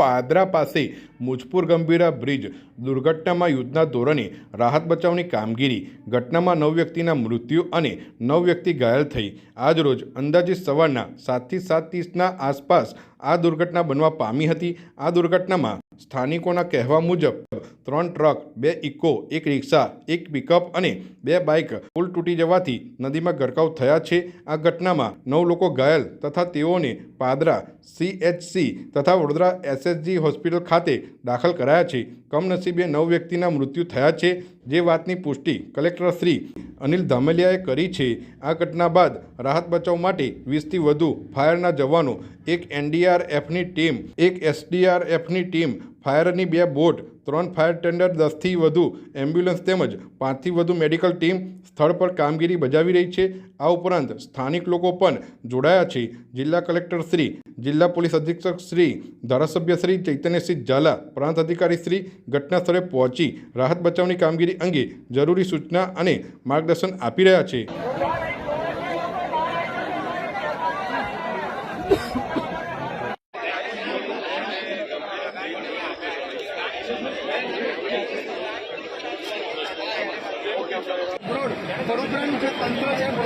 પાદરા પાસે મુજપુર ગંભીરા બ્રિજ, દુર્ઘટનામાં યુદ્ધના ધોરણે રાહત બચાવની કામગીરી, ઘટનામાં નવ વ્યક્તિના મૃત્યુ અને નવ વ્યક્તિ ઘાયલ થઈ. આજરોજ અંદાજિત સવારના સાતથી સાત ત્રીસના આસપાસ આ દુર્ઘટના બનવા પામી હતી. આ દુર્ઘટનામાં સ્થાનિકોના કહેવા મુજબ, ત્રણ ટ્રક, બે ઇકો, એક રિક્ષા, એક પિકઅપ અને બે બાઇક પુલ તૂટી જવાથી નદીમાં ગરકાવ થયા છે. આ ઘટનામાં નવ લોકો ઘાયલ તથા તેઓને પાદરા સીએચસી તથા વડોદરા એસએસજી હોસ્પિટલ ખાતે દાખલ કરાયા છે. કમનસીબે નવ વ્યક્તિના મૃત્યુ થયા છે. જે વાતની પુષ્ટિ કલેક્ટર શ્રી અનિલ ધામલિયાએ કરી છે, આ ઘટના બાદ રાહત બચાવ માટે વીસથી વધુ ફાયરના જવાનો, એક એનડીઆરએફની ટીમ, એક એસડીઆરએફની ટીમ ફાયરની બે બોટ, ત્રણ ફાયર ટેન્ડર દસથી વધુ એમ્બ્યુલન્સ તેમજ પાંચથી વધુ મેડિકલ ટીમ સ્થળ પર કામગીરી બજાવી રહી છે. આ ઉપરાંત સ્થાનિક લોકો પણ જોડાયા છે. જિલ્લા કલેક્ટર શ્રી, જિલ્લા પોલીસ અધિક્ષક શ્રી, ધારાસભ્ય શ્રી ચૈતન્યસિંહ ઝાલા, પ્રાંત અધિકારી શ્રી ઘટના સ્થળે પહોંચી રાહત બચાવની કામગીરી અંગે જરૂરી સૂચના અને માર્ગદર્શન આપી રહ્યા છે વડોદરાનું જે તંત્ર છે